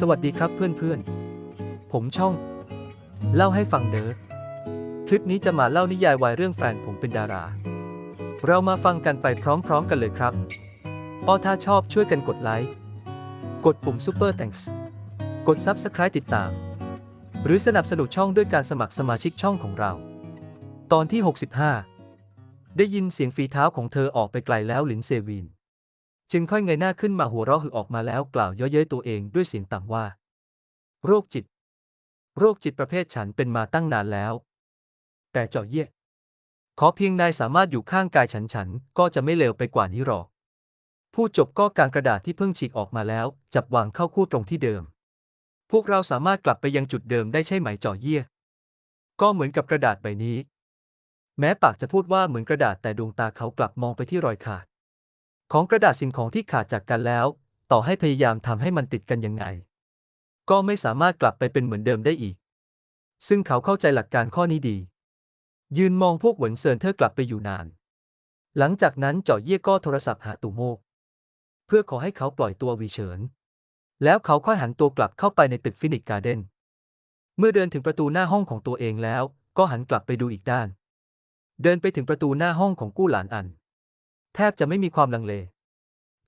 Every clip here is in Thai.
สวัสดีครับเพื่อนๆ ผมช่อง เล่าให้ฟังเด้อคลิปนี้จะมาเล่านิยายวายเรื่องแฟนผมเป็นดารา เรามาฟังกันไปพร้อมๆกันเลยครับออถ้าชอบช่วยกันกดไลค์ กดปุ่ม Super Thanks กด Subscribe ติดตาม หรือสนับสนุนช่องด้วยการสมัครสมาชิกช่องของเรา ตอนที่ 65 ได้ยินเสียงฝีเท้าของเธอออกไปไกลแล้วหลินเซวีน จึงค่อยเงยหน้าขึ้นมาหัวเราะหึออกมาแล้วกล่าวเย้อเย้ยตัวเองด้วยเสียงต่ำว่า โรคจิต โรคจิตประเภทฉันเป็นมาตั้งนานแล้ว แต่เจาะเยี่ยขอเพียงนายสามารถอยู่ข้างกายฉันฉันก็จะไม่เลวไปกว่านี้หรอกพูดจบก็กางกระดาษที่เพิ่งฉีกออกมาแล้ว จับวางเข้าคู่ตรงที่เดิม พวกเราสามารถกลับไปยังจุดเดิมได้ใช่ไหมเจาะเยี่ยก็เหมือนกับกระดาษใบนี้ แม้ปากจะพูดว่าเหมือนกระดาษแต่ดวงตาเขากลับมองไปที่รอยขาด ของกระดาษสิ่งของที่ขาดจากกันแล้ว ต่อให้พยายามทำให้มันติดกันยังไง ก็ไม่สามารถกลับไปเป็นเหมือนเดิมได้อีก ซึ่งเขาเข้าใจหลักการข้อนี้ดี ยืนมองพวกเหวินเซินเธอกลับไปอยู่นาน หลังจากนั้นเจาะเยี่ยก็โทรศัพท์หาตู่โมก เพื่อขอให้เขาปล่อยตัววีเฉิน แล้วเขาค่อยหันตัวกลับเข้าไปในตึกฟินิกการ์เดนเมื่อเดินถึงประตูหน้าห้องของตัวเองแล้ว ก็หันกลับไปดูอีกด้าน เดินไปถึงประตูหน้าห้องของกู้หลานอัน แทบจะไม่มีความลังเล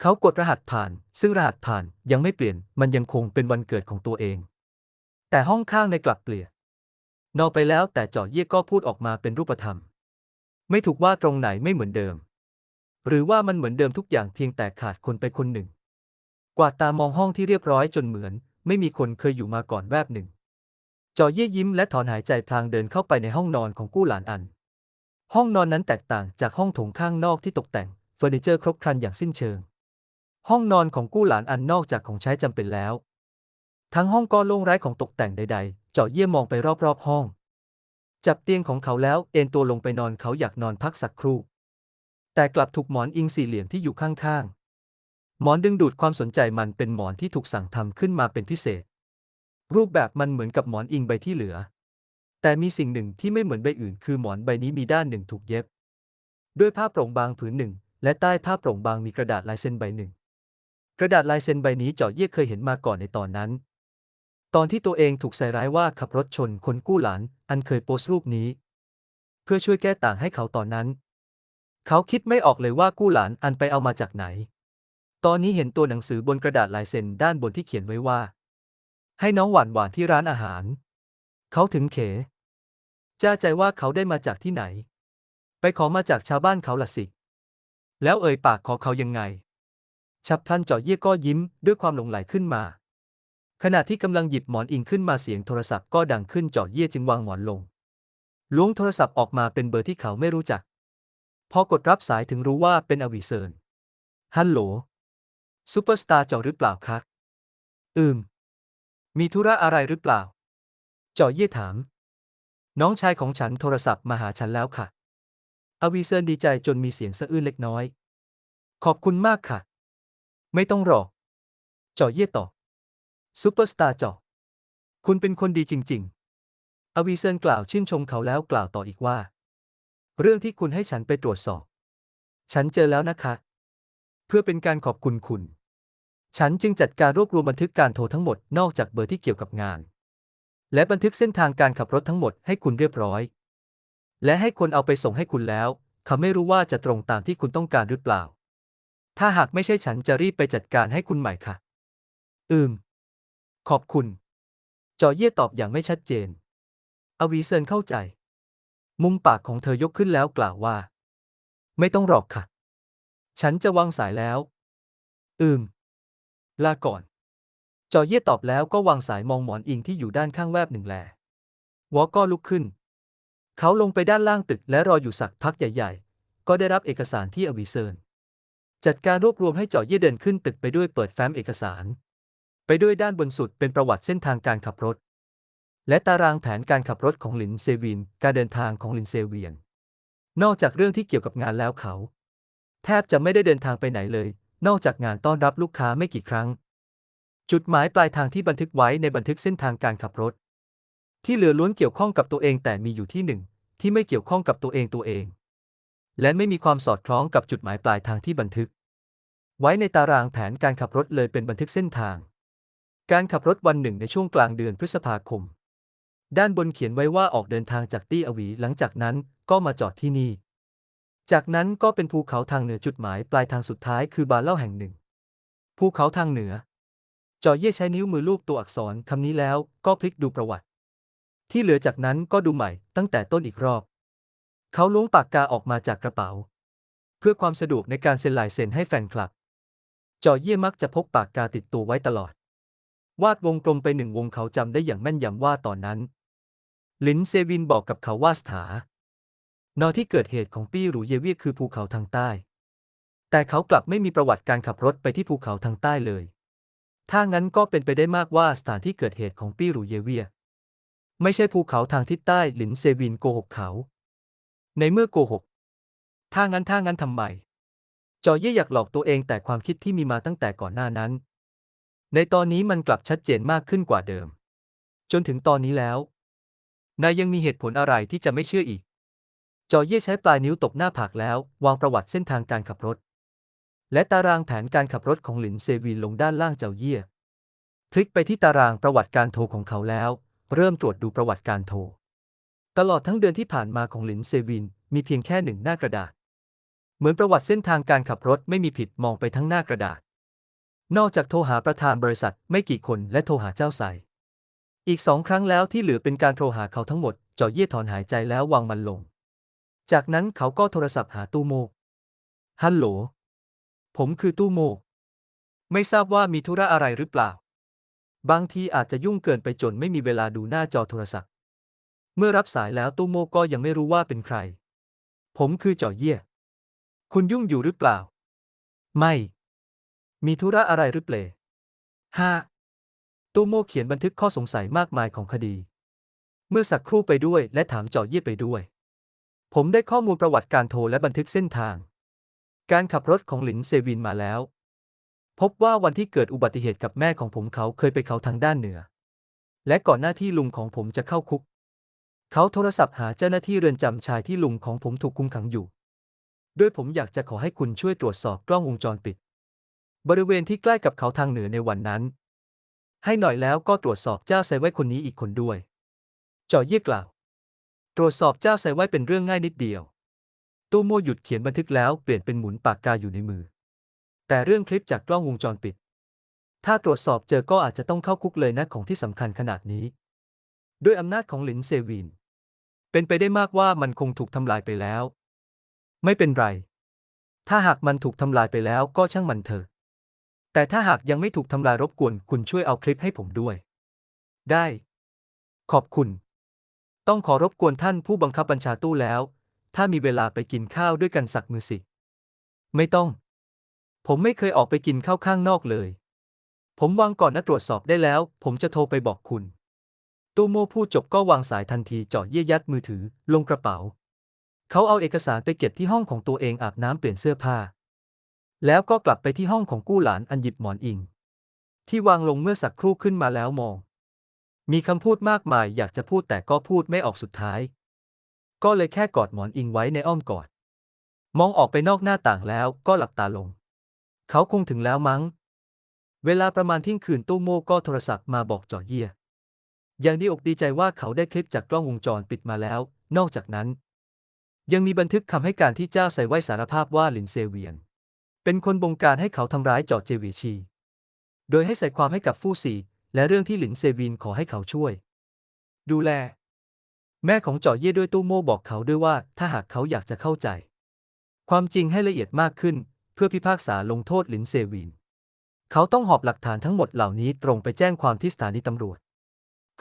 เขากดรหัสผ่าน ซึ่งรหัสผ่านยังไม่เปลี่ยน มันยังคงเป็นวันเกิดของตัวเอง แต่ห้องข้างในกลับเปลี่ยนนอไปแล้วแต่จาะเยี่ยก็พูดออกมาเป็นรูปธรรม ไม่ถูกว่าตรงไหนไม่เหมือนเดิม หรือว่ามันเหมือนเดิมทุกอย่างเพียงแต่ขาดคนไปคนหนึ่ง กวาดตามองห้องที่เรียบร้อยจนเหมือน ไม่มีคนเคยอยู่มาก่อนแวบหนึ่งจาะเย่ยยิ้มและถอนหายใจพลางเดินเข้าไปในห้องนอนของกู้หลานอัน ห้องนอนนั้นแตกต่างจากห้องโถงข้างนอกที่ตกแต่งเฟอร์นิเจอร์ครบครันอย่างสิ้นเชิง ห้องนอนของกู้หลานอันนอกจากของใช้จำเป็นแล้ว ทั้งห้องก็โล่งไร้ของตกแต่งใด ๆ เจาะเยี่ยมมองไปรอบๆห้อง จับเตียงของเขาแล้วเอนตัวลงไปนอนเขาอยากนอนพักสักครู่ แต่กลับถูกหมอนอิงสี่เหลี่ยมที่อยู่ข้างๆ หมอนดึงดูดความสนใจมันเป็นหมอนที่ถูกสั่งทำขึ้นมาเป็นพิเศษ รูปแบบมันเหมือนกับหมอนอิงใบที่เหลือ แต่มีสิ่งหนึ่งที่ไม่เหมือนใบอื่น คือหมอนใบนี้มีด้านหนึ่งถูกเย็บ ด้วยผ้าโปร่งบางผืนหนึ่ง และใต้ผ้าโปร่งบางมีกระดาษลายเซ็นใบหนึ่ง กระดาษลายเซ็นใบนี้เจาะเยี่ยเคยเห็นมาก่อนในตอนนั้น ตอนที่ตัวเองถูกใส่ร้ายว่าขับรถชนคนกู้หลาน อันเคยโพสต์รูปนี้ เพื่อช่วยแก้ต่างให้เขาตอนนั้น เขาคิดไม่ออกเลยว่ากู้หลานอันไปเอามาจากไหน ตอนนี้เห็นตัวหนังสือบนกระดาษลายเซ็นด้านบนที่เขียนไว้ว่า ให้น้องหวานหวานที่ร้านอาหาร เขาถึงเข จ้าใจว่าเขาได้มาจากที่ไหน ไปขอมาจากชาวบ้านเขาละสิ แล้วเอ่ยปากขอเขายังไง ฉับพลันเจาะเยี่ยก็ยิ้มด้วยความหลงไหลขึ้นมา ขณะที่กำลังหยิบหมอนอิงขึ้นมาเสียงโทรศัพท์ก็ดังขึ้นเจาะเยี่ยจึงวางหมอนลงล้วงโทรศัพท์ออกมาเป็นเบอร์ที่เขาไม่รู้จัก พอกดรับสายถึงรู้ว่าเป็นอวิเซินฮัลโหลซูเปอร์สตาร์เจาะหรือเปล่าคะอืม มีธุระอะไรหรือเปล่า เจาะเยี่ยถาม น้องชายของฉันโทรศัพท์มาหาฉันแล้วค่ะ อวีเซินดีใจจนมีเสียงสะอื้นเล็กน้อย ขอบคุณมากค่ะ ไม่ต้องรอเจาะเยี่ยตอซูเปอร์สตาร์เจาะคุณเป็นคนดีจริง ๆ อวีเซินกล่าวชื่นชมเขาแล้วกล่าวต่ออีกว่า เรื่องที่คุณให้ฉันไปตรวจสอบ ฉันเจอแล้วนะคะ เพื่อเป็นการขอบคุณคุณ ฉันจึงจัดการรวบรวมบันทึกการโทรทั้งหมดนอกจากเบอร์ที่เกี่ยวกับงาน และบันทึกเส้นทางการขับรถทั้งหมดให้คุณเรียบร้อย และให้คนเอาไปส่งให้คุณแล้ว เขาไม่รู้ว่าจะตรงตามที่คุณต้องการหรือเปล่า ถ้าหากไม่ใช่ฉันจะรีบไปจัดการให้คุณใหม่ค่ะ อืม ขอบคุณ จอเย่ตอบอย่างไม่ชัดเจน อวีเซินเข้าใจ มุมปากของเธอยกขึ้นแล้วกล่าวว่า ไม่ต้องหรอกค่ะ ฉันจะวางสายแล้ว อืม ลาก่อน จอเย่ตอบแล้วก็วางสายมองหมอนอิงที่อยู่ด้านข้างแวบหนึ่งแลวอก็ลุกขึ้น เขาลงไปด้านล่างตึกและรออยู่สักพักใหญ่ ๆ ก็ได้รับเอกสารที่อวีเซินจัดการรวบรวมให้จาะเย่เดินขึ้นตึกไปด้วยเปิดแฟ้มเอกสาร ไปด้วยด้านบนสุดเป็นประวัติเส้นทางการขับรถ และตารางแผนการขับรถของหลินเซวิน การเดินทางของหลินเซเวียน นอกจากเรื่องที่เกี่ยวกับงานแล้วเขา แทบจะไม่ได้เดินทางไปไหนเลย นอกจากงานต้อนรับลูกค้าไม่กี่ครั้ง จุดหมายปลายทางที่บันทึกไว้ในบันทึกเส้นทางการขับรถ ที่เหลือล้วนเกี่ยวข้องกับตัวเองแต่มีอยู่ที่หนึ่งที่ไม่เกี่ยวข้องกับตัวเองตัวเอง และไม่มีความสอดคล้องกับจุดหมายปลายทางที่บันทึก ไว้ในตารางแผนการขับรถเลยเป็นบันทึกเส้นทาง การขับรถวันหนึ่งในช่วงกลางเดือนพฤษภาคม ด้านบนเขียนไว้ว่าออกเดินทางจากตี้อวี หลังจากนั้นก็มาจอดที่นี่ จากนั้นก็เป็นภูเขาทางเหนือจุดหมายปลายทางสุดท้ายคือบาเล่าแห่งหนึ่ง ภูเขาทางเหนือ จอเย่ใช้นิ้วมือลูบตัวอักษรคำนี้แล้วก็พลิกดูประวัติ ที่เหลือจากนั้นก็ดูใหม่ตั้งแต่ต้นอีกรอบ เขาล้วงปากกาออกมาจากกระเป๋า เพื่อความสะดวกในการเซ็นลายเซ็นให้แฟนคลับ จอเย่มักจะพกปากกาติดตัวไว้ตลอด วาดวงกลมไปหนึ่งวงเขาจำได้อย่างแม่นยำว่าตอนนั้น ลินเซวินบอกกับเขาว่าสถานอที่เกิดเหตุของปี้หรูเยเวียคือภูเขาทางใต้ แต่เขากลับไม่มีประวัติการขับรถไปที่ภูเขาทางใต้เลย ถ้างั้นก็เป็นไปได้มากว่าสถานที่เกิดเหตุของปี้หรูเยเวีย ไม่ใช่ภูเขาทางทิศใต้หลินเซวินโกหกเขา ในเมื่อโกหก ถ้างั้นถ้างั้นทำไมจอเย่อยากหลอกตัวเองแต่ความคิดที่มีมาตั้งแต่ก่อนหน้านั้น ในตอนนี้มันกลับชัดเจนมากขึ้นกว่าเดิม จนถึงตอนนี้แล้ว นายยังมีเหตุผลอะไรที่จะไม่เชื่ออีก จอเย่ใช้ปลายนิ้วตบหน้าผากแล้ว วางประวัติเส้นทางการขับรถ และตารางแผนการขับรถของหลินเซวีนลงด้านล่างเจ้าเย่พลิกไปที่ตารางประวัติการโทรของเขาแล้ว เริ่มตรวจดูประวัติการโทร ตลอดทั้งเดือนที่ผ่านมาของหลินเซวินมีเพียงแค่หนึ่งหน้ากระดาษ เหมือนประวัติเส้นทางการขับรถไม่มีผิดมองไปทั้งหน้ากระดาษ นอกจากโทรหาประธานบริษัทไม่กี่คนและโทรหาเจ้าใสอีกสองครั้งแล้วที่เหลือเป็นการโทรหาเขาทั้งหมดจอเยี่ยถอนหายใจแล้ววางมันลง จากนั้นเขาก็โทรศัพท์หาตู้โมฮัลโหล ผมคือตู้โม ไม่ทราบว่ามีธุระอะไรหรือเปล่า บางทีอาจจะยุ่งเกินไปจนไม่มีเวลาดูหน้าจอโทรศัพท์ เมื่อรับสายแล้วตู้โมก็ยังไม่รู้ว่าเป็นใคร ผมคือเจอเย่คุณยุ่งอยู่หรือเปล่า ไม่ มีธุระอะไรหรือเปล่าห้าตู้โมเขียนบันทึกข้อสงสัยมากมายของคดี เมื่อสักครู่ไปด้วยและถามเจอเย่ไปด้วย ผมได้ข้อมูลประวัติการโทรและบันทึกเส้นทาง การขับรถของหลินเซวินมาแล้ว พบว่าวันที่เกิดอุบัติเหตุกับแม่ของผมเขาเคยไปเขาทางด้านเหนือ และก่อนหน้าที่ลุงของผมจะเข้าคุก เขาโทรศัพท์หาเจ้าหน้าที่เรือนจำชายที่ลุงของผมถูกคุมขังอยู่ ด้วยผมอยากจะขอให้คุณช่วยตรวจสอบกล้องวงจรปิด บริเวณที่ใกล้กับเขาทางเหนือในวันนั้น ให้หน่อยแล้วก็ตรวจสอบเจ้าไซไว้คนนี้อีกคนด้วยจอเยี่ยกล่าว ตรวจสอบเจ้าไซไว้เป็นเรื่องง่ายนิดเดียว ตู้โมหยุดเขียนบันทึกแล้วเปลี่ยนเป็นหมุนปากกาอยู่ในมือ แต่เรื่องคลิปจากกล้องวงจรปิด ถ้าตรวจสอบเจอก็อาจจะต้องเข้าคุกเลยนะของที่สำคัญขนาดนี้ ด้วยอำนาจของหลินเซวิน เป็นไปได้มากว่ามันคงถูกทำลายไปแล้ว ไม่เป็นไร ถ้าหากมันถูกทำลายไปแล้วก็ช่างมันเถอะ แต่ถ้าหากยังไม่ถูกทำลายรบกวนคุณช่วยเอาคลิปให้ผมด้วย ได้ ขอบคุณ ต้องขอรบกวนท่านผู้บังคับบัญชาตู้แล้ว ถ้ามีเวลาไปกินข้าวด้วยกันสักมือสิ ไม่ต้อง ผมไม่เคยออกไปกินข้าวข้างนอกเลย ผมวางก่อนนะตรวจสอบได้แล้ว ผมจะโทรไปบอกคุณ ตูโมพูดจบก็วางสายทันทีจาะเยี่ยยัดมือถือ ลงกระเป๋า เขาเอาเอกสารไปเก็บที่ห้องของตัวเองอาบน้ำเปลี่ยนเสื้อผ้า แล้วก็กลับไปที่ห้องของกู้หลานอันหยิบหมอนอิง ที่วางลงเมื่อสักครู่ขึ้นมาแล้วมอง มีคำพูดมากมายอยากจะพูดแต่ก็พูดไม่ออกสุดท้าย ก็เลยแค่กอดหมอนอิงไว้ในอ้อมกอด มองออกไปนอกหน้าต่างแล้วก็หลับตาลง เขาคงถึงแล้วมั้ง เวลาประมาณเที่ยงคืนตู้โม่ก็โทรศัพท์มาบอกจอเยียอย่างดีอกดีใจว่าเขาได้คลิปจากกล้องวงจรปิดมาแล้ว นอกจากนั้น ยังมีบันทึกคำให้การที่เจ้าใส่ไว้สารภาพว่าลินเซเวียน เป็นคนบงการให้เขาทำร้ายจอเจวีชี โดยให้ใส่ความให้กับฟู่ซีและเรื่องที่หลินเซวินขอให้เขาช่วย ดูแล แม่ของจอเย่ด้วยตู้โม่บอกเขาด้วยว่าถ้าหากเขาอยากจะเข้าใจ ความจริงให้ละเอียดมากขึ้น เพื่อพิพากษาลงโทษหลินเซวิน เขาต้องหอบหลักฐานทั้งหมดเหล่านี้ตรงไปแจ้งความที่สถานีตำรวจ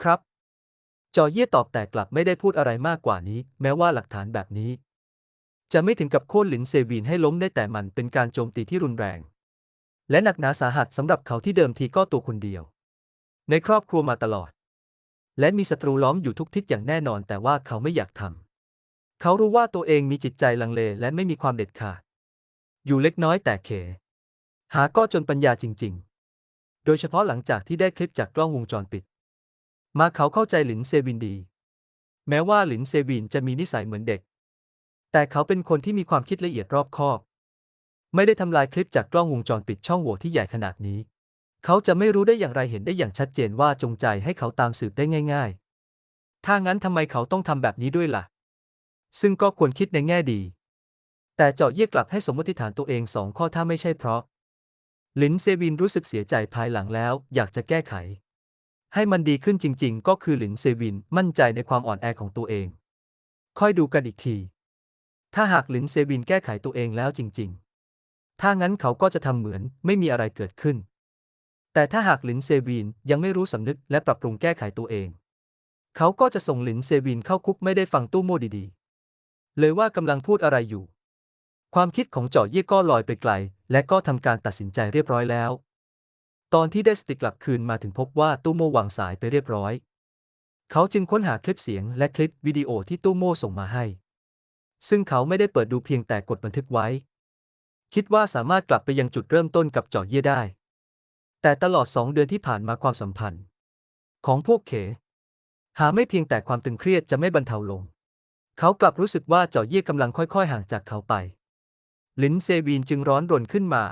ครับจอเย่ตอบแต่กลับไม่ได้พูดอะไรมากกว่านี้ แม้ว่าหลักฐานแบบนี้ จะไม่ถึงกับโค่นหลินเซวินให้ล้มได้แต่มันเป็นการโจมตีที่รุนแรง และหนักหนาสาหัสสำหรับเขาที่เดิมทีก็ตัวคนเดียว ในครอบครัวมาตลอด และมีศัตรูล้อมอยู่ทุกทิศอย่างแน่นอน แต่ว่าเขาไม่อยากทำเขารู้ว่าตัวเองมีจิตใจลังเลและไม่มีความเด็ดขาด อยู่เล็กน้อยแต่เข หาก็จนปัญญาจริง ๆ โดยเฉพาะหลังจากที่ได้คลิปจากกล้องวงจรปิด มาเขาเข้าใจหลินเซวินดี แม้ว่าหลินเซวินจะมีนิสัยเหมือนเด็ก แต่เขาเป็นคนที่มีความคิดละเอียดรอบคอบ ไม่ได้ทำลายคลิปจากกล้องวงจรปิดช่องโหว่ที่ใหญ่ขนาดนี้ เขาจะไม่รู้ได้อย่างไรเห็นได้อย่างชัดเจนว่าจงใจให้เขาตามสืบได้ง่าย ๆ ถ้างั้นทำไมเขาต้องทำแบบนี้ด้วยล่ะ ซึ่งก็ควรคิดในแง่ดี แต่เจาะเยี่ยกลับให้สมมติฐานตัวเองสองข้อถ้าไม่ใช่เพราะ ลินเซวินรู้สึกเสียใจภายหลังแล้ว อยากจะแก้ไข ให้มันดีขึ้นจริง ๆ ก็คือหลินเซวินมั่นใจในความอ่อนแอของตัวเอง ค่อยดูกันอีกที ถ้าหากหลินเซวินแก้ไขตัวเองแล้วจริง ๆ ถ้างั้นเขาก็จะทำเหมือนไม่มีอะไรเกิดขึ้น แต่ถ้าหากหลินเซวินยังไม่รู้สำนึกและปรับปรุงแก้ไขตัวเอง เขาก็จะส่งหลินเซวินเข้าคุกไม่ได้ฟังตู้โม่ดีๆ เลยว่ากำลังพูดอะไรอยู่ ความคิดของเจาะเยี่ยก็ลอยไปไกล และก็ทำการตัดสินใจเรียบร้อยแล้ว ตอนที่ได้สติกลับคืนมาถึงพบว่าตู้โม่วางสายไปเรียบร้อย เขาจึงค้นหาคลิปเสียงและคลิปวิดีโอที่ตู้โม่ส่งมาให้ ซึ่งเขาไม่ได้เปิดดูเพียงแต่กดบันทึกไว้ คิดว่าสามารถกลับไปยังจุดเริ่มต้นกับเจาะเยี่ยได้ แต่ตลอดสองเดือนที่ผ่านมาความสัมพันธ์ ของพวกเข หาไม่เพียงแต่ความตึงเครียดจะไม่บรรเทาลง เขากลับรู้สึกว่าเจาะเยี่ยกำลังค่อยๆ ห่างจากเขาไปลินเซวีนจึงร้อนรนขึ้นมา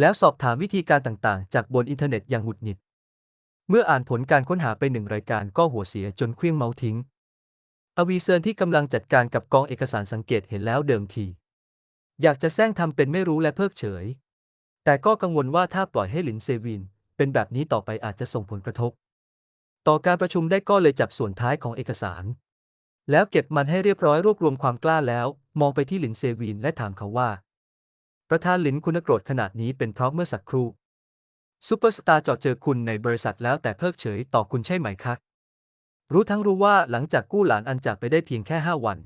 แล้วสอบถามวิธีการต่างๆ จากบนอินเทอร์เน็ตอย่างหงุดหงิด เมื่ออ่านผลการค้นหาไปหนึ่งรายการก็หัวเสียจนเคลี้ยงเมาส์ทิ้ง อวีเซินที่กำลังจัดการกับกองเอกสารสังเกตเห็นแล้วเดิมที อยากจะแซงทำเป็นไม่รู้และเพิกเฉย แต่ก็กังวลว่าถ้าปล่อยให้หลินเซวิน เป็นแบบนี้ต่อไปอาจจะส่งผลกระทบ ต่อการประชุมได้ก็เลยจับส่วนท้ายของเอกสาร แล้วเก็บมันให้เรียบร้อยรวบรวมความกล้าแล้ว มองไปที่หลินเซวินและถามเขาว่า ประธานหลินคุณโกรธขนาดนี้เป็นเพราะเมื่อสักครู่ซูเปอร์สตาร์เจอดเจอคุณในบริษัทแล้วแต่เพิกเฉยต่อคุณใช่ไหมคะรู้ทั้งรู้ว่าหลังจากกู้หลานอันจากไปได้เพียงแค่ห้าวัน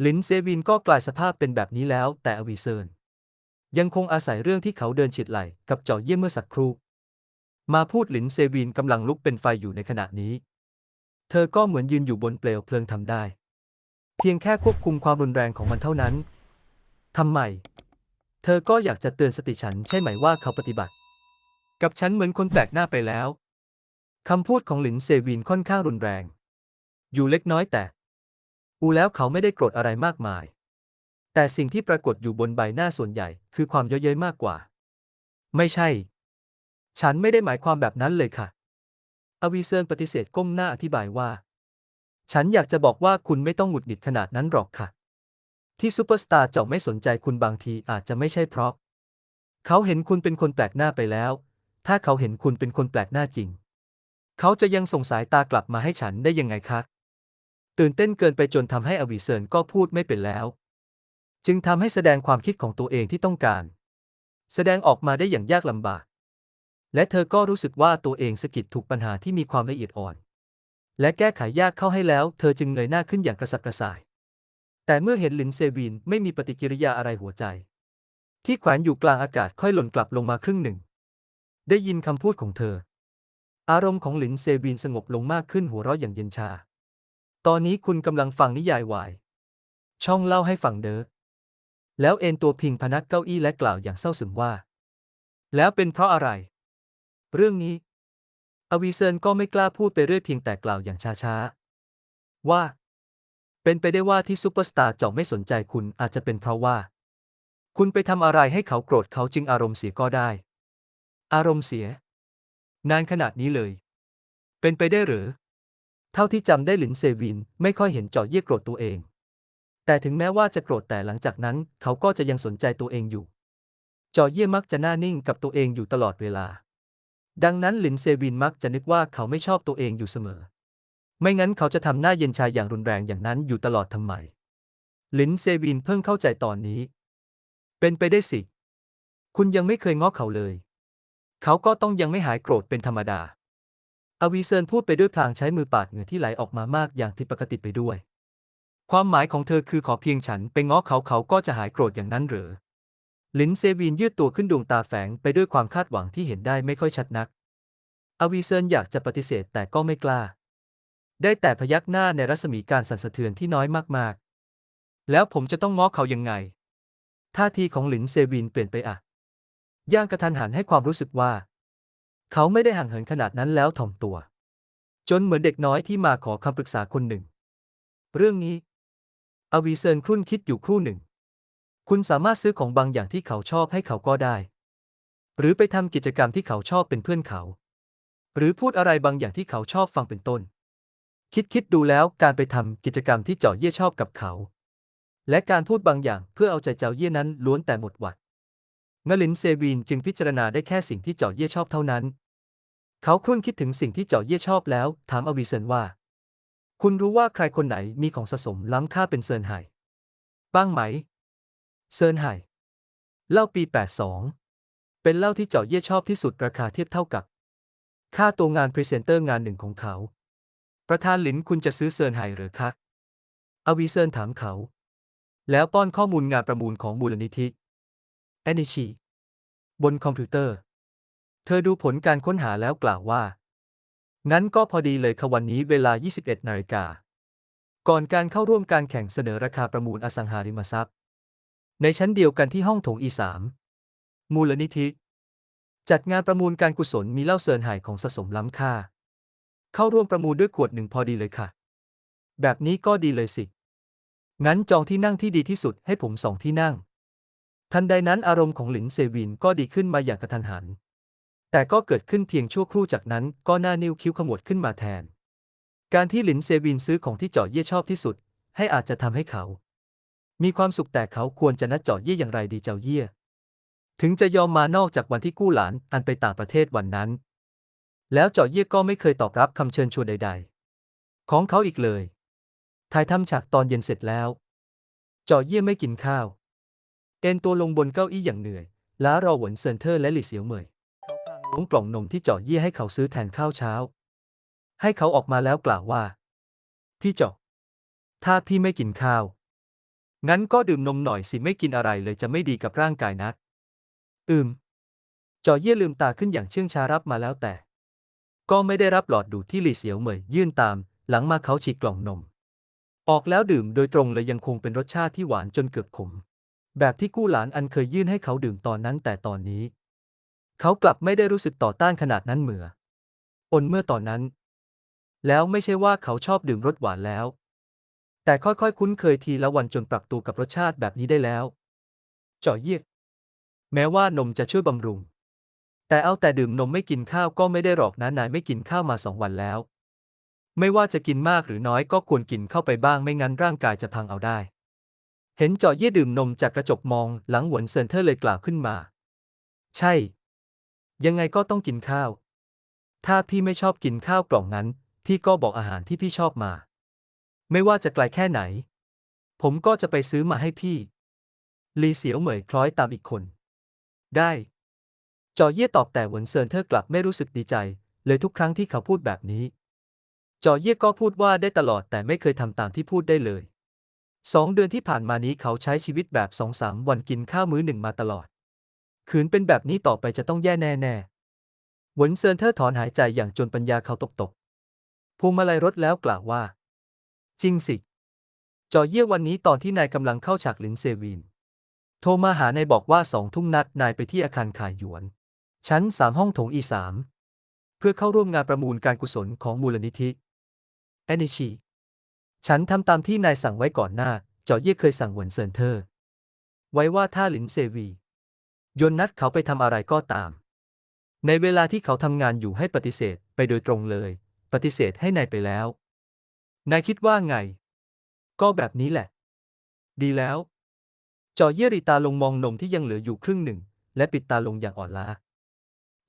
หลินเซวินก็กลายสภาพเป็นแบบนี้แล้วแต่อวีเซิน ยังคงอาศัยเรื่องที่เขาเดินฉิดไหลกับเจาะเยี่ยมเมื่อสักครู่ มาพูดหลินเซวินกำลังลุกเป็นไฟอยู่ในขณะนี้ เธอก็เหมือนยืนอยู่บนเปลวเพลิงทำได้ เพียงแค่ควบคุมความรุนแรงของมันเท่านั้นทำไม เธอก็อยากจะเตือนสติฉันใช่ไหมว่าเขาปฏิบัติ กับฉันเหมือนคนแปลกหน้าไปแล้วคำพูดของหลินเซวินค่อนข้างรุนแรง อยู่เล็กน้อยแต่ อูแล้วเขาไม่ได้โกรธอะไรมากมาย แต่สิ่งที่ปรากฏอยู่บนใบหน้าส่วนใหญ่ คือความเย้ยเย้ยมากกว่า ไม่ใช่ ฉันไม่ได้หมายความแบบนั้นเลยค่ะ อวีเซินปฏิเสธก้มหน้าอธิบายว่า ฉันอยากจะบอกว่าคุณไม่ต้องหงุดหงิดขนาดนั้นหรอกค่ะ ที่ซูเปอร์สตาร์เจ้าไม่สนใจคุณบางทีอาจจะไม่ใช่เพราะ เขาเห็นคุณเป็นคนแปลกหน้าไปแล้ว ถ้าเขาเห็นคุณเป็นคนแปลกหน้าจริง เขาจะยังส่งสายตากลับมาให้ฉันได้ยังไงคะตื่นเต้นเกินไปจนทำให้อวีเซินก็พูดไม่เป็นแล้ว จึงทำให้แสดงความคิดของตัวเองที่ต้องการ แสดงออกมาได้อย่างยากลำบาก และเธอก็รู้สึกว่าตัวเองสะกิดถูกปัญหาที่มีความละเอียดอ่อน และแก้ไขยากเข้าให้แล้ว เธอจึงเงยหน้าขึ้นอย่างกระสับกระส่าย แต่เมื่อเห็นหลินเซวินไม่มีปฏิกิริยาอะไรหัวใจ ที่แขวนอยู่กลางอากาศค่อยหล่นกลับลงมาครึ่งหนึ่ง ได้ยินคำพูดของเธอ อารมณ์ของหลินเซวินสงบลงมากขึ้นหัวเราะอย่างเย็นชา ตอนนี้คุณกำลังฟังนิยายวาย ช่องเล่าให้ฟังเด้อ แล้วเอนตัวพิงพนักเก้าอี้และกล่าวอย่างเศร้าซึมว่า แล้วเป็นเพราะอะไร เรื่องนี้ อวีเซินก็ไม่กล้าพูดไปเรื่อยเพียงแต่กล่าวอย่างช้าๆ ว่า เป็นไปได้ว่าที่ซูเปอร์สตาร์เจ้าไม่สนใจคุณอาจจะเป็นเพราะว่า คุณไปทำอะไรให้เขาโกรธเขาจึงอารมณ์เสียก็ได้ อารมณ์เสีย นานขนาดนี้เลย เป็นไปได้หรือ เท่าที่จำได้หลินเซวินไม่ค่อยเห็นเจาะเยี่ยโกรธตัวเอง แต่ถึงแม้ว่าจะโกรธแต่หลังจากนั้น เขาก็จะยังสนใจตัวเองอยู่จาะเย่มักจะหน้านิ่งกับตัวเองอยู่ตลอดเวลา ดังนั้นหลินเซวินมักจะนึกว่าเขาไม่ชอบตัวเองอยู่เสมอ ไม่งั้นเขาจะทำหน้าเย็นชาอย่างรุนแรงอย่างนั้นอยู่ตลอดทำไม หลินเซวินเพิ่งเข้าใจตอนนี้ เป็นไปได้สิ คุณยังไม่เคยง้อเขาเลย เขาก็ต้องยังไม่หายโกรธเป็นธรรมดา อวีเซินพูดไปด้วยพลางใช้มือปาดเหงื่อที่ไหลออกมามากอย่างผิดปกติไปด้วย ความหมายของเธอคือขอเพียงฉันไปง้อเขาเขาก็จะหายโกรธอย่างนั้นหรือลินเซวีนยืดตัวขึ้นดวงตาแฝงไปด้วยความคาดหวังที่เห็นได้ไม่ค่อยชัดนัก อวีเซินอยากจะปฏิเสธแต่ก็ไม่กล้า ได้แต่พยักหน้าในรัศมีการสั่นสะเทือนที่น้อยมากๆ แล้วผมจะต้องง้อเขายังไง ท่าทีของหลินเซวินเปลี่ยนไปอะย่างกระทันหันให้ความรู้สึกว่า เขาไม่ได้ห่างเหินขนาดนั้นแล้วถ่อมตัว จนเหมือนเด็กน้อยที่มาขอคำปรึกษาคนหนึ่ง เรื่องนี้ อวีเซินครุ่นคิดอยู่ครู่หนึ่ง คุณสามารถซื้อของบางอย่างที่เขาชอบให้เขาก็ได้ หรือไปทำกิจกรรมที่เขาชอบเป็นเพื่อนเขา หรือพูดอะไรบางอย่างที่เขาชอบฟังเป็นต้น คิดคิดดูแล้วการไปทำกิจกรรมที่เจาะเย่ชอบกับเขา และการพูดบางอย่างเพื่อเอาใจเจ้าเย่นั้นล้วนแต่หมดหวัดงลินเซวีนจึงพิจารณาได้แค่สิ่งที่เจาะเย่ชอบเท่านั้น เขาครุ่นคิดถึงสิ่งที่เจาะเย่ชอบแล้ว ถามอวีเซนว่า คุณรู้ว่าใครคนไหนมีของสะสมล้ำค่าเป็นเซินไห่ บ้างไหม เซินไห่ เหล้าปี 82 เป็นเหล้าที่เจาะเย่ชอบที่สุดราคาเทียบเท่ากับ ค่าตัวงานพรีเซนเตอร์งานหนึ่งของเขา ประธานหลินคุณจะซื้อเซินไห่หรือคะอวีเซินถามเขา แล้วป้อนข้อมูลงานประมูลของมูลนิธิแอนิชี บนคอมพิวเตอร์ เธอดูผลการค้นหาแล้วกล่าวว่า งั้นก็พอดีเลยค่ะวันนี้เวลา 21 นาฬิกา ก่อนการเข้าร่วมการแข่งเสนอราคาประมูลอสังหาริมทรัพย์ ในชั้นเดียวกันที่ห้องโถง E3 มูลนิธิ จัดงานประมูลการกุศลมีเหล้าเซินไห่ของสะสมล้ำค่า เข้าร่วมประมูลด้วยขวดหนึ่งพอดีเลยค่ะ แบบนี้ก็ดีเลยสิ งั้นจองที่นั่งที่ดีที่สุดให้ผมสองที่นั่ง ทันใดนั้นอารมณ์ของหลินเซวินก็ดีขึ้นมาอย่างกระทันหัน แต่ก็เกิดขึ้นเพียงชั่วครู่จากนั้นก็หน้านิ้วคิ้วขมวดขึ้นมาแทน การที่หลินเซวินซื้อของที่เจาะเย่ชอบที่สุด ให้อาจจะทำให้เขา มีความสุขแต่เขาควรจะนัดเจาะเย่อย่างไรดีเจ้าเย่ถึงจะยอมมานอกจากวันที่กู้หลานอันไปต่างประเทศวันนั้น แล้วเจาะเย่ก็ไม่เคยตอบรับคำเชิญชวนใด ๆ ของเขาอีกเลยถ่ายทำฉากตอนเย็นเสร็จแล้ว เจาะเย่ไม่กินข้าว เอนตัวลงบนเก้าอี้อย่างเหนื่อย ล้ารอหวนเซินเทอร์และหลี่เสียวเหมย ล้วงกล่องนมที่เจาะเยี่ยให้เขาซื้อแทนข้าวเช้า ให้เขาออกมาแล้วกล่าวว่า พี่เจาะถ้าพี่ไม่กินข้าว งั้นก็ดื่มนมหน่อยสิไม่กินอะไรเลยจะไม่ดีกับร่างกายนัก อืมเจาะเย่ลืมตาขึ้นอย่างเชื่องช้ารับมาแล้วแต่ ก็ไม่ได้รับหลอดดูดที่หลี่เสียวเหมยยื่นตาม หลังมาเขาฉีกกล่องนม ออกแล้วดื่มโดยตรงเลยยังคงเป็นรสชาติที่หวานจนเกือบขม แบบที่กู้หลานอันเคยยื่นให้เขาดื่มตอนนั้นแต่ตอนนี้ เขากลับไม่ได้รู้สึกต่อต้านขนาดนั้นเหมืออนเมื่อตอนนั้น แล้วไม่ใช่ว่าเขาชอบดื่มรสหวานแล้ว แต่ค่อยๆ คุ้นเคยทีละวันจนปรับตัวกับรสชาติแบบนี้ได้แล้วจาะเยียก แม้ว่านมจะช่วยบำรุง แต่เอาแต่ดื่มนมไม่กินข้าวก็ไม่ได้หรอกนะนายไม่กินข้าวมาสองวันแล้ว ไม่ว่าจะกินมากหรือน้อยก็ควรกินเข้าไปบ้างไม่งั้นร่างกายจะพังเอาได้ เห็นจาะเย่ดื่มนมจากกระจกมองหลังหวนเซินเทอร์เลยกล่าวขึ้นมา ใช่ ยังไงก็ต้องกินข้าว ถ้าพี่ไม่ชอบกินข้าวกล่องนั้น พี่ก็บอกอาหารที่พี่ชอบมา ไม่ว่าจะไกลแค่ไหน ผมก็จะไปซื้อมาให้พี่ ลีเสียวเหมยคล้อยตามอีกคน ได้ จอเย่ตอบแต่หวนเซินเทอร์กลับไม่รู้สึกดีใจ เลยทุกครั้งที่เขาพูดแบบนี้ จอเย่ก็พูดว่าได้ตลอดแต่ไม่เคยทำตามที่พูดได้เลยสองเดือนที่ผ่านมานี้เขาใช้ชีวิตแบบสองสามวันกินข้าวมื้อหนึ่งมาตลอด ขืนเป็นแบบนี้ต่อไปจะต้องแย่แน่แน่หวนเซินเทอถอนหายใจอย่างจนปัญญาเขาตกตกพวงมาลัยรถแล้วกล่าวว่า จริงสิ จอเยี่ยวันนี้ตอนที่นายกำลังเข้าฉากหลินเซวีนโทรมาหานายบอกว่าสองทุ่มนัดนายไปที่อาคารขายหยวน ชั้นสามห้องโถงอีสามเพื่อเข้าร่วมงานประมูลการกุศลของมูลนิธิแอนิชี ฉันทำตามที่นายสั่งไว้ก่อนหน้าจาะเยี่ยเคยสั่งหวนเซินเทอไว้ว่าถ้าหลินเซวี ยนนัดเขาไปทำอะไรก็ตาม ในเวลาที่เขาทำงานอยู่ให้ปฏิเสธไปโดยตรงเลย ปฏิเสธให้นายไปแล้ว นายคิดว่าไง ก็แบบนี้แหละ ดีแล้ว จอเย่ริตาลงมองนมที่ยังเหลืออยู่ครึ่งหนึ่ง และปิดตาลงอย่างอ่อนล้า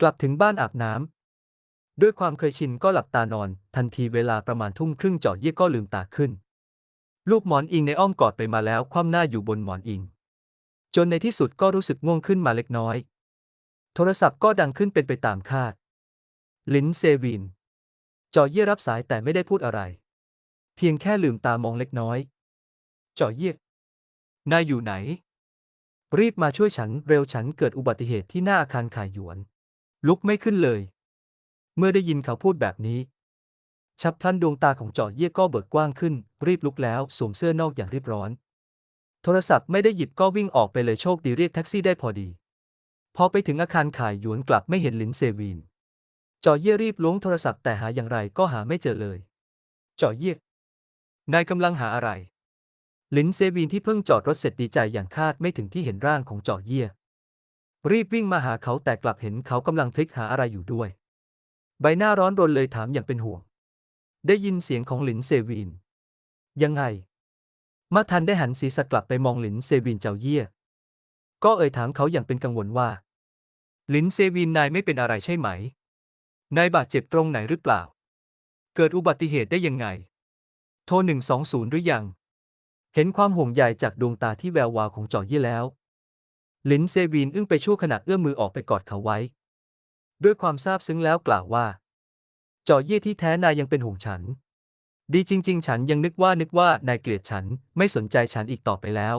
กลับถึงบ้านอาบน้ำด้วยความเคยชินก็หลับตานอน ทันทีเวลาประมาณทุ่มครึ่งจอเย่ก็ลืมตาขึ้น ลูกหมอนอิงในอ้อมกอดไปมาแล้วคว่ำหน้าอยู่บนหมอนอิง จนในที่สุดก็รู้สึกง่วงขึ้นมาเล็กน้อย โทรศัพท์ก็ดังขึ้นเป็นไปตามคาด ลินเซวิน จอเย่รับสายแต่ไม่ได้พูดอะไร เพียงแค่ลืมตามองเล็กน้อย จอเย่นายอยู่ไหน รีบมาช่วยฉันเร็วฉันเกิดอุบัติเหตุที่หน้าอาคารขายหยวน ลุกไม่ขึ้นเลย เมื่อได้ยินเขาพูดแบบนี้ฉับพลันดวงตาของจอเย่ก็เบิกกว้างขึ้น รีบลุกแล้วสวมเสื้อนอกอย่างรีบร้อน โทรศัพท์ไม่ได้หยิบก็วิ่งออกไปเลยโชคดีเรียกแท็กซี่ได้พอดี พอไปถึงอาคารขายหยวนกลับไม่เห็นหลินเซวีนจอเย่รีบล้วงโทรศัพท์แต่หาอย่างไรก็หาไม่เจอเลยจอเย่นายกำลังหาอะไร ลินเซวีนที่เพิ่งจอดรถเสร็จดีใจอย่างคาดไม่ถึงที่เห็นร่างของจอเย่รีบวิ่งมาหาเขาแต่กลับเห็นเขากำลังพลิกหาอะไรอยู่ด้วย ใบหน้าร้อนรนเลยถามอย่างเป็นห่วง ได้ยินเสียงของหลินเซวีน ยังไง มาทันได้หันศีรษะกลับไปมองหลินเซวีนเจ้าเยี่ย ก็เอ่ยถามเขาอย่างเป็นกังวลว่า หลินเซวีนนายไม่เป็นอะไรใช่ไหม นายบาดเจ็บตรงไหนหรือเปล่า เกิดอุบัติเหตุได้ยังไง โทร120หรือยัง เห็นความห่วงใยจากดวงตาที่แวววาวของจอเยี่ยแล้ว หลินเซวีนอึ้งไปชั่วขณะเอื้อมมือออกไปกอดเขาไว้ ด้วยความซาบซึ้งแล้วกล่าวว่าจอเยี่ยที่แท้นายยังเป็นห่วงฉัน ดีจริง ๆ ฉันยังนึกว่านึกว่านายเกลียดฉันไม่สนใจฉันอีกต่อไปแล้ว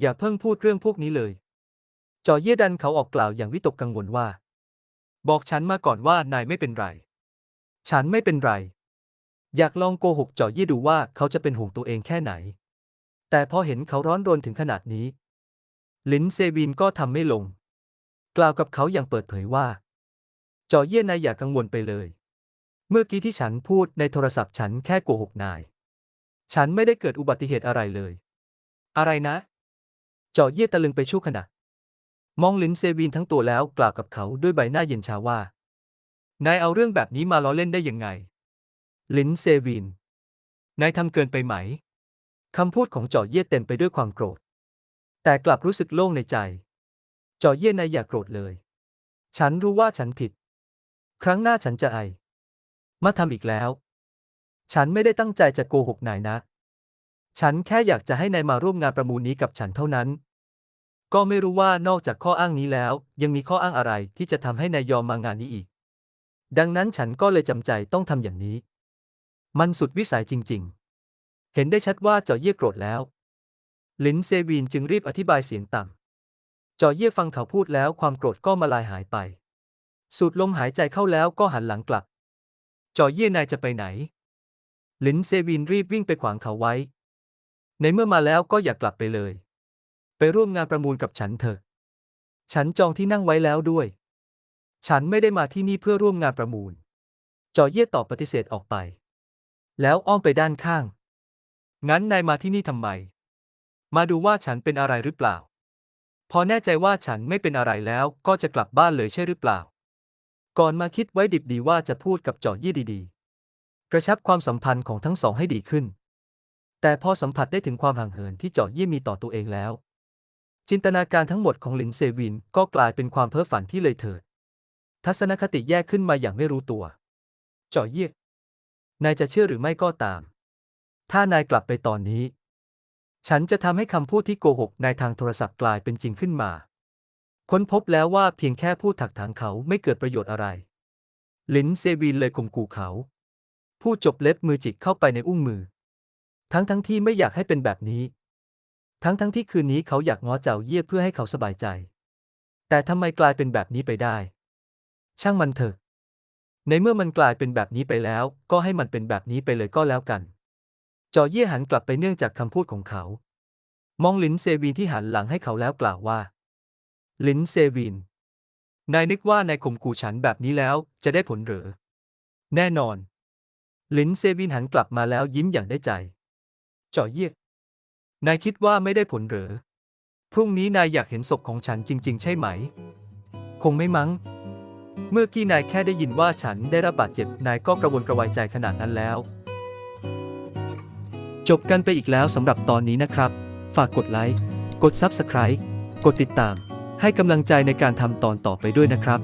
อย่าเพิ่งพูดเรื่องพวกนี้เลย จอเยี่ยดันเขาออกกล่าวอย่างวิตกกังวลว่า บอกฉันมาก่อนว่านายไม่เป็นไร ฉันไม่เป็นไร อยากลองโกหกจอเยี่ดูว่าเขาจะเป็นห่วงตัวเองแค่ไหน แต่พอเห็นเขาร้อนรนถึงขนาดนี้ลินเซบินก็ทำไม่ลง กล่าวกับเขาอย่างเปิดเผยว่า จอเยี่ยนายอย่ากังวลไปเลย เมื่อกี้ที่ฉันพูดในโทรศัพท์ฉันแค่โกหกนาย ฉันไม่ได้เกิดอุบัติเหตุอะไรเลย อะไรนะจอเยี่ยตะลึงไปชั่วขณะ มองลินเซวินทั้งตัวแล้วกล่าวกับเขาด้วยใบหน้าเย็นชาว่า นายเอาเรื่องแบบนี้มาล้อเล่นได้ยังไง ลินเซวิน นายทำเกินไปไหม คำพูดของจอเย่เต็มไปด้วยความโกรธ แต่กลับรู้สึกโล่งในใจ จอเย่นายอย่าโกรธเลย ฉันรู้ว่าฉันผิด ครั้งหน้าฉันจะไอ มาทำอีกแล้ว ฉันไม่ได้ตั้งใจจะโกหกนายนะ ฉันแค่อยากจะให้นายมาร่วมงานประมูลนี้กับฉันเท่านั้น ก็ไม่รู้ว่านอกจากข้ออ้างนี้แล้ว ยังมีข้ออ้างอะไรที่จะทำให้นายยอมมางานนี้อีก ดังนั้นฉันก็เลยจำใจต้องทำอย่างนี้ มันสุดวิสัยจริง ๆ เห็นได้ชัดว่าเจอเยี่ยโกรธแล้วลินเซวีนจึงรีบอธิบายเสียงต่ำจอเย่ฟังเขาพูดแล้วความโกรธก็มาลายหายไป สูดลมหายใจเข้าแล้วก็หันหลังกลับ จอเย่นายจะไปไหนลินเซวีนรีบวิ่งไปขวางเขาไว้ ในเมื่อมาแล้วก็อย่ากลับไปเลย ไปร่วมงานประมูลกับฉันเถอะ ฉันจองที่นั่งไว้แล้วด้วย ฉันไม่ได้มาที่นี่เพื่อร่วมงานประมูลจอเย่ตอบปฏิเสธออกไป แล้วอ้อมไปด้านข้าง งั้นนายมาที่นี่ทำไม มาดูว่าฉันเป็นอะไรหรือเปล่า พอแน่ใจว่าฉันไม่เป็นอะไรแล้วก็จะกลับบ้านเลยใช่หรือเปล่า ก่อนมาคิดไว้ดิบดีว่าจะพูดกับจอเย่ดีๆ กระชับความสัมพันธ์ของทั้งสองให้ดีขึ้น แต่พอสัมผัสได้ถึงความห่างเหินที่จอเย่มีต่อตัวเองแล้ว จินตนาการทั้งหมดของหลินเซวินก็กลายเป็นความเพ้อฝันที่เลยเถิด ทัศนคติแยกขึ้นมาอย่างไม่รู้ตัว จอเย่นายจะเชื่อหรือไม่ก็ตาม ถ้านายกลับไปตอนนี้ ฉันจะทำให้คำพูดที่โกหกในทางโทรศัพท์กลายเป็นจริงขึ้นมา ค้นพบแล้วว่าเพียงแค่พูดถักถางเขาไม่เกิดประโยชน์อะไรลินเซวินเลยข่มขู่เขาพูดจบเล็บมือจิกเข้าไปในอุ้งมือ ทั้งทั้งที่ไม่อยากให้เป็นแบบนี้ ทั้งทั้งที่คืนนี้เขาอยากง้อเจ้าเยี่ยเพื่อให้เขาสบายใจ แต่ทำไมกลายเป็นแบบนี้ไปได้ ช่างมันเถอะ ในเมื่อมันกลายเป็นแบบนี้ไปแล้ว ก็ให้มันเป็นแบบนี้ไปเลยก็แล้วกัน จอเย่หันกลับไปเนื่องจากคำพูดของเขา มองลินเซวีนที่หันหลังให้เขาแล้วกล่าวว่า ลินเซวีนนายนึกว่านายข่มขู่ฉันแบบนี้แล้วจะได้ผลหรือ แน่นอน ลินเซวินหันกลับมาแล้วยิ้มอย่างได้ใจจอเยี่ยนายคิดว่าไม่ได้ผลหรือ พรุ่งนี้นายอยากเห็นศพของฉันจริง ๆ ใช่ไหม คงไม่มั้ง เมื่อกี้นายแค่ได้ยินว่าฉันได้รับบาดเจ็บ นายก็กระวนกระวายใจขนาดนั้นแล้ว จบกันไปอีกแล้วสำหรับตอนนี้นะครับ ฝากกดไลค์ กด Subscribe กดติดตาม ให้กำลังใจในการทำตอนต่อไปด้วยนะครับ